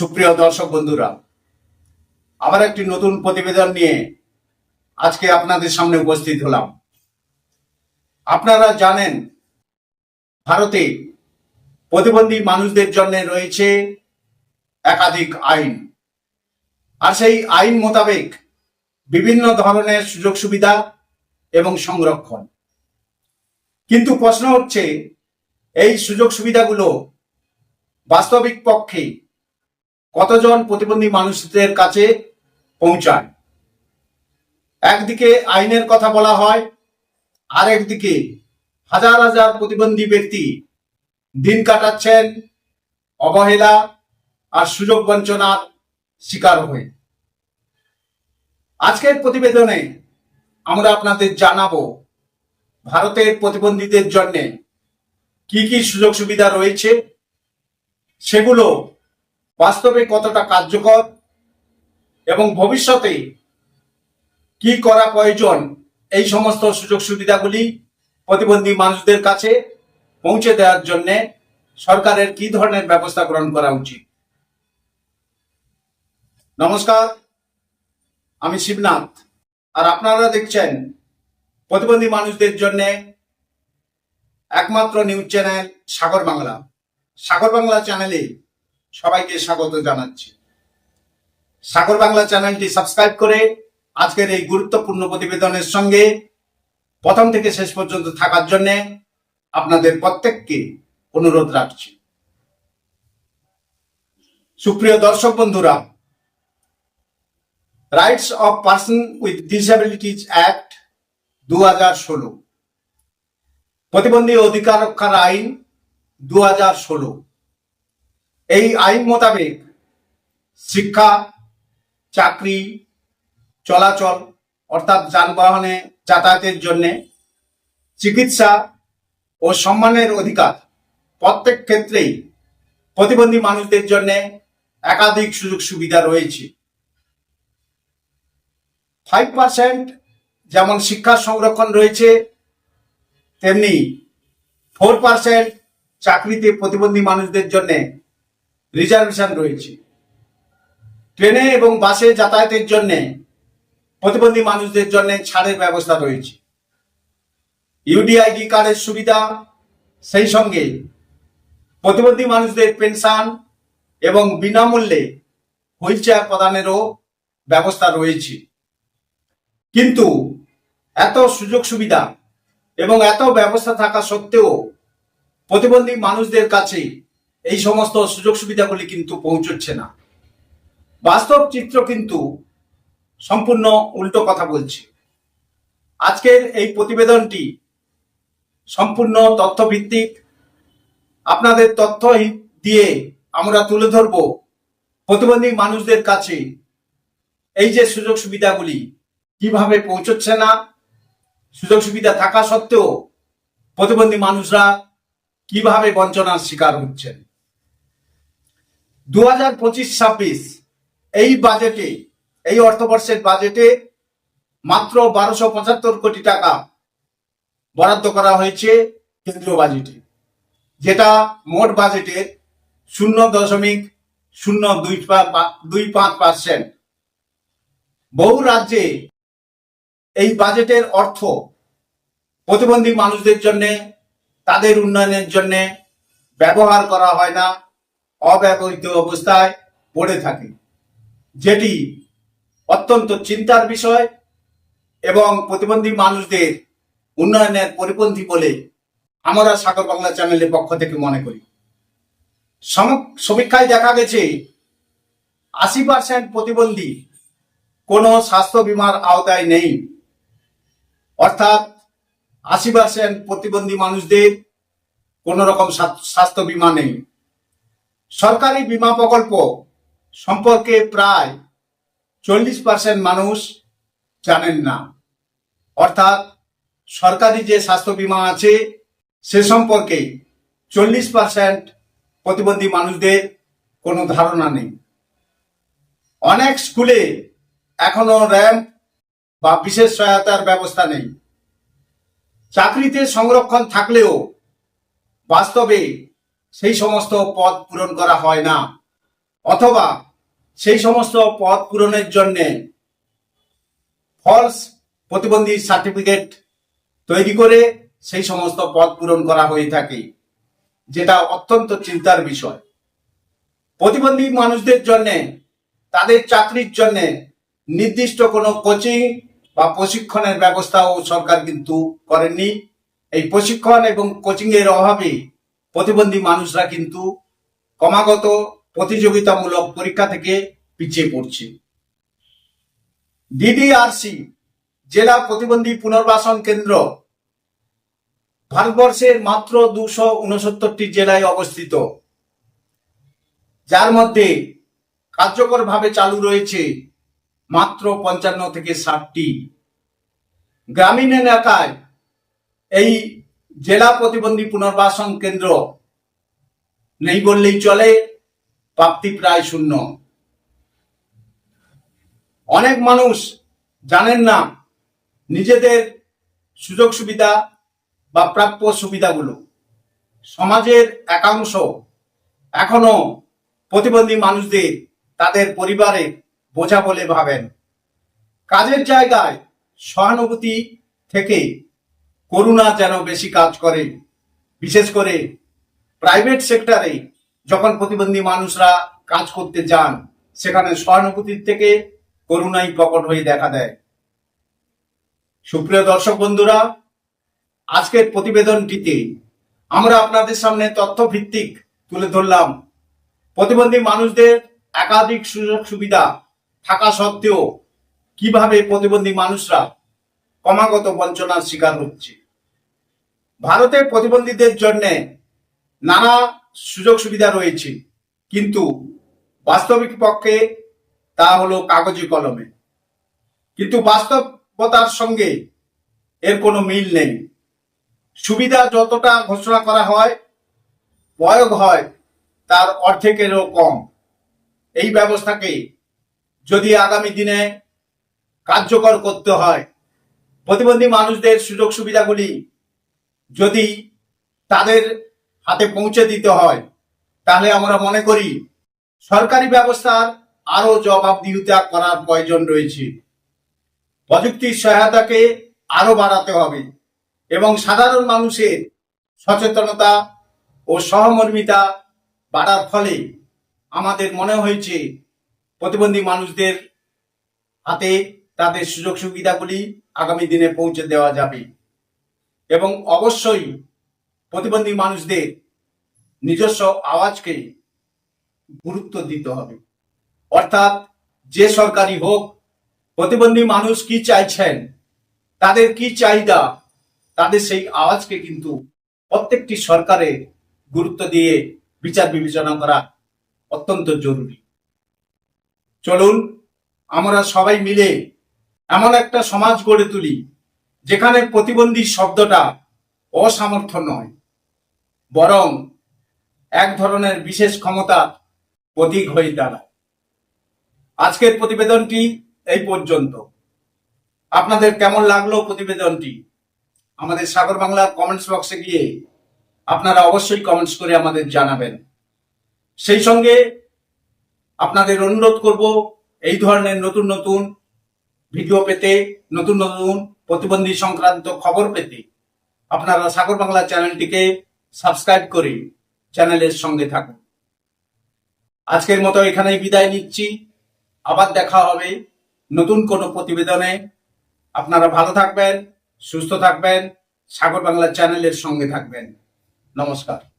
সুপ্রিয় দর্শক বন্ধুরা, আবার একটি নতুন প্রতিবেদন নিয়ে আজকে আপনাদের সামনে উপস্থিত হলাম। আপনারা জানেন, ভারতে প্রতিবন্ধী মানুষদের জন্য রয়েছে একাধিক আইন। আর সেই আইন মোতাবেক বিভিন্ন ধরনের সুযোগ সুবিধা এবং সংরক্ষণ। কিন্তু প্রশ্ন হচ্ছে, এই সুযোগ সুবিধাগুলো বাস্তবিক পক্ষে কতজন প্রতিবন্ধী মানুষদের কাছে পৌঁছায়? একদিকে আইনের কথা বলা হয় আর একদিকে হাজার হাজার প্রতিবন্ধী ব্যক্তি দিন কাটাচ্ছেন অবহেলা আর সুযোগ বঞ্চনার শিকার হয়ে। আজকের প্রতিবেদনে আমরা আপনাদের জানাব ভারতের প্রতিবন্ধীদের জন্য কি কি সুযোগ সুবিধা রয়েছে, সেগুলো বাস্তবে কতটা কার্যকর এবং ভবিষ্যতে কি করা প্রয়োজন, এই সমস্ত সুযোগ সুবিধাগুলি প্রতিবন্ধী মানুষদের কাছে পৌঁছে দেওয়ার জন্য সরকারের কি ধরনের ব্যবস্থা গ্রহণ করা উচিত? নমস্কার, আমি শিবনাথ। আর আপনারা দেখছেন প্রতিবন্ধী মানুষদের জন্য একমাত্র নিউজ চ্যানেল সাগর বাংলা। সাগর বাংলা চ্যানেলে সবাইকে স্বাগত জানাচ্ছি। সাগর বাংলা চ্যানেলটি সাবস্ক্রাইব করে আজকের এই গুরুত্বপূর্ণ প্রতিবেদনের সঙ্গে প্রথম থেকে শেষ পর্যন্ত থাকার জন্য আপনাদের প্রত্যেককে অনুরোধ রাখছি। সুপ্রিয় দর্শক বন্ধুরা rights of person with disabilities act দু হাজার ষোলো। প্রতিবন্ধী অধিকার রক্ষার আইন দু হাজার ষোলো। এই আইন মোতাবেক শিক্ষা, চাকরি, চলাচল, অর্থাৎ যানবাহনে যাতায়াতের জন্য চিকিৎসা ও সম্মানের অধিকার প্রত্যেক ক্ষেত্রেই প্রতিবন্ধী মানুষদের জন্য একাধিক সুযোগ সুবিধা রয়েছে। ফাইভ পার্সেন্ট যেমন শিক্ষা সংরক্ষণ রয়েছে, তেমনি ফোর পার্সেন্ট চাকরিতে প্রতিবন্ধী মানুষদের জন্য রিজার্ভেশন রয়েছে। ট্রেনে এবং বাসে যাতায়াতের জন্য, প্রতিবন্ধী মানুষদের জন্য ছাড়ের ব্যবস্থা রয়েছে। ইউডিআইডি কার্ডের সুবিধা, সেই সঙ্গে প্রতিবন্ধী মানুষদের পেনশন এবং বিনামূল্যে হুইল চেয়ার প্রদানেরও ব্যবস্থা রয়েছে। কিন্তু এত সুযোগ সুবিধা এবং এত ব্যবস্থা থাকা সত্ত্বেও প্রতিবন্ধী মানুষদের কাছে এই সমস্ত সুযোগ সুবিধাগুলি কিন্তু পৌঁছচ্ছে না। বাস্তব চিত্র কিন্তু সম্পূর্ণ উল্টো কথা বলছে। আজকের এই প্রতিবেদনটি সম্পূর্ণ তথ্যভিত্তিক। আপনাদের তথ্য দিয়ে আমরা তুলে ধরব প্রতিবন্ধী মানুষদের কাছে এই যে সুযোগ সুবিধাগুলি কীভাবে পৌঁছচ্ছে না, সুযোগ সুবিধা থাকা সত্ত্বেও প্রতিবন্ধী মানুষরা কীভাবে বঞ্চনার শিকার হচ্ছেন। দু হাজার পঁচিশ ছাব্বিশ এই বাজেটে এই অর্থবর্ষের বাজেটে মাত্র বারোশো পঁচাত্তর কোটি টাকা বরাদ্দ করা হয়েছে কেন্দ্রীয় বাজেটে যেটা মোট বাজেটের শূন্য দশমিক শূন্য দুই দুই পাঁচ পার্সেন্ট বহু রাজ্যে এই বাজেটের অর্থ প্রতিবন্ধী মানুষদের জন্য, তাদের উন্নয়নের জন্য ব্যবহার করা হয় না। অব্যবহৃত অবস্থায় পড়ে থাকে, যেটি অত্যন্ত চিন্তার বিষয় এবং প্রতিবন্ধী মানুষদের উন্নয়নের পরিপন্থী বলে আমরা সাগর বাংলা চ্যানেলের পক্ষ থেকে মনে করি। সম- সমীক্ষায় দেখা গেছে, আশি পার্সেন্ট প্রতিবন্ধী কোনো স্বাস্থ্য বীমার আওতায় নেই। অর্থাৎ আশি পার্সেন্ট প্রতিবন্ধী মানুষদের কোন রকম স্বাস্থ্য বীমা নেই। সরকারি বিমা প্রকল্প সম্পর্কে প্রায় চল্লিশ পার্সেন্ট মানুষ জানেন না। অর্থাৎ সরকারি যে স্বাস্থ্য বীমা আছে, সে সম্পর্কে চল্লিশ পার্সেন্ট প্রতিবন্ধী মানুষদের কোনো ধারণা নেই। অনেক স্কুলে এখনও র্যাম্প বা বিশেষ সহায়তার ব্যবস্থা নেই। চাকরিতে সংরক্ষণ থাকলেও বাস্তবে সেই সমস্ত পদ পূরণ করা হয় না। অথবা সেই সমস্ত পদ পূরণের জন্য ফলস প্রতিবন্ধী সার্টিফিকেট তৈরি করে সেই সমস্ত পদ পূরণ করা হয়ে থাকে, যেটা অত্যন্ত চিন্তার বিষয়। প্রতিবন্ধী মানুষদের জন্য, তাদের চাকরির জন্য নির্দিষ্ট কোনো কোচিং বা প্রশিক্ষণের ব্যবস্থাও সরকার কিন্তু করেননি। এই প্রশিক্ষণ এবং কোচিং এর অভাবে প্রতিবন্ধী মানুষরা কিন্তু ক্রমাগত প্রতিযোগিতামূলক পরীক্ষা থেকে পিছিয়ে পড়ছে। ডিডিআরসি, জেলা প্রতিবন্ধী পুনর্বাসন কেন্দ্র, ভারতবর্ষের মাত্র দুশো উনসত্তরটি জেলায় অবস্থিত। যার মধ্যে কার্যকরভাবে চালু রয়েছে মাত্র পঞ্চান্ন থেকে ষাটটি। গ্রামীণ এলাকায় এই জেলা প্রতিবন্ধী পুনর্বাসন কেন্দ্র নেই বললেই চলে, প্রাপ্তি প্রায় শূন্য। অনেক মানুষ জানেন না নিজেদের সুযোগ সুবিধা বা প্রাপ্য সুবিধাগুলো। সমাজের একাংশ এখনও প্রতিবন্ধী মানুষদের তাদের পরিবারে বোঝা বলে ভাবেন। কাজের জায়গায় সহানুভূতি থেকে করুণা যেন বেশি কাজ করে। বিশেষ করে প্রাইভেট সেক্টরে যখন প্রতিবন্ধী মানুষরা কাজ করতে যান, সেখানে সহানুভূতির থেকে করুণাই প্রকট হয়ে দেখা দেয়। সুপ্রিয় দর্শক বন্ধুরা, আজকের প্রতিবেদনটিতে আমরা আপনাদের সামনে তথ্য ভিত্তিক তুলে ধরলাম। প্রতিবন্ধী মানুষদের একাধিক সুযোগ সুবিধা থাকা সত্ত্বেও কীভাবে প্রতিবন্ধী মানুষরা ক্রমাগত বঞ্চনার শিকার হচ্ছে। ভারতে প্রতিবন্ধীদের জন্য নানা সুযোগ সুবিধা রয়েছে, কিন্তু বাস্তবিক পক্ষে তা হলো কাগজি কলমে। কিন্তু বাস্তবতার সঙ্গে এর কোনো মিল নেই। সুবিধা যতটা ঘোষণা করা হয়, প্রয়োগ হয়, তার অর্ধেকেরও কম। এই ব্যবস্থাকে যদি আগামী দিনে কার্যকর করতে হয়, প্রতিবন্ধী মানুষদের সুযোগ সুবিধাগুলি যদি তাদের হাতে পৌঁছে দিতে হয়, তাহলে আমরা মনে করি সরকারি ব্যবস্থার আরও জবাবদিহিতা করার প্রয়োজন রয়েছে। প্রযুক্তির সহায়তাকে আরও বাড়াতে হবে এবং সাধারণ মানুষের সচেতনতা ও সহমর্মিতা বাড়ার ফলে আমাদের মনে হয়েছে প্রতিবন্ধী মানুষদের হাতে তাদের সুযোগ সুবিধাগুলি আগামী দিনে পৌঁছে দেওয়া যাবে। এবং অবশ্যই প্রতিবন্ধী মানুষদের নিজস্ব আওয়াজকে গুরুত্ব দিতে হবে। অর্থাৎ যে সরকারি হোক, প্রতিবন্ধী মানুষ কি চাইছেন, তাদের কি চাহিদা, তাদের সেই আওয়াজকে কিন্তু প্রত্যেকটি সরকারের গুরুত্ব দিয়ে বিচার বিবেচনা করা অত্যন্ত জরুরি। চলুন, আমরা সবাই মিলে এমন একটা সমাজ গড়ে তুলি যেখানে প্রতিবন্ধী শব্দটা অসামর্থ্য নয়, বরং এক ধরনের বিশেষ ক্ষমতা প্রতীক হয়ে দাঁড়ায়। আজকের প্রতিবেদনটি এই পর্যন্ত। আপনাদের কেমন লাগল প্রতিবেদনটি? আমাদের সাগর বাংলা কমেন্টস বক্সে গিয়ে আপনারা অবশ্যই কমেন্টস করে আমাদের জানাবেন। সেই সঙ্গে আপনাদের অনুরোধ করব, এই ধরনের নতুন নতুন ভিডিও পেতে, নতুন নতুন প্রতিবন্ধী সংক্রান্ত খবর পেতে আপনারা সাগর বাংলা চ্যানেলটিকে সাবস্ক্রাইব করে চ্যানেলের সঙ্গে থাকুন। আজকের মতো এখানেই বিদায় নিচ্ছি। আবার দেখা হবে নতুন কোনো প্রতিবেদনে। আপনারা ভালো থাকবেন, সুস্থ থাকবেন, সাগর বাংলা চ্যানেলের সঙ্গে থাকবেন। নমস্কার।